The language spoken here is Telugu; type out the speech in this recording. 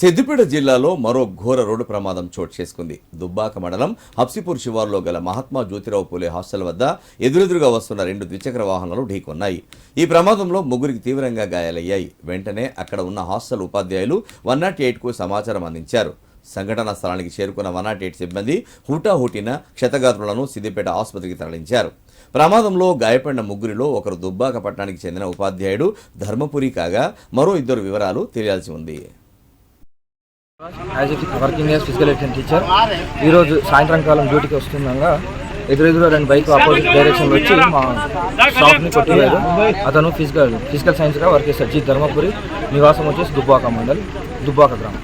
సిద్దిపేట జిల్లాలో మరో ఘోర రోడ్డు ప్రమాదం చోటు చేసుకుంది. దుబ్బాక మండలం హబ్సిపూర్ శివార్లో గల మహాత్మా జ్యోతిరావు పూలే హాస్టల్ వద్ద ఎదురెదురుగా వస్తున్న రెండు ద్విచక్ర వాహనాలు ఢీకొన్నాయి. ఈ ప్రమాదంలో ముగ్గురికి తీవ్రంగా గాయాలయ్యాయి. వెంటనే అక్కడ ఉన్న హాస్టల్ ఉపాధ్యాయులు వన్ నాట్ ఎయిట్కు సమాచారం అందించారు. సంఘటనా స్థలానికి చేరుకున్న వన్ నాట్ ఎయిట్ సిబ్బంది హుటాహుటిన క్షతగాత్రులను సిద్దిపేట ఆసుపత్రికి తరలించారు. ప్రమాదంలో గాయపడిన ముగ్గురిలో ఒకరు దుబ్బాక పట్టణానికి చెందిన ఉపాధ్యాయుడు ధర్మపురి కాగా మరో ఇద్దరు వివరాలు తెలియాల్సి ఉంది. As working as physical education teacher ఈరోజు సాయంత్రం కాలం డ్యూటీకి వస్తుండగా ఎదురెదురు రెండు బైక్ ఆపోజిట్ డైరెక్షన్లో వచ్చి మా షాప్ని కొట్టివేరు అతను ఫిజికల్ ఫిజికల్ సైన్స్గా వర్క్ చేస్తారు జీ ధర్మపురి నివాసం వచ్చేసి దుబ్బాక మండల్ దుబ్బాక గ్రామం.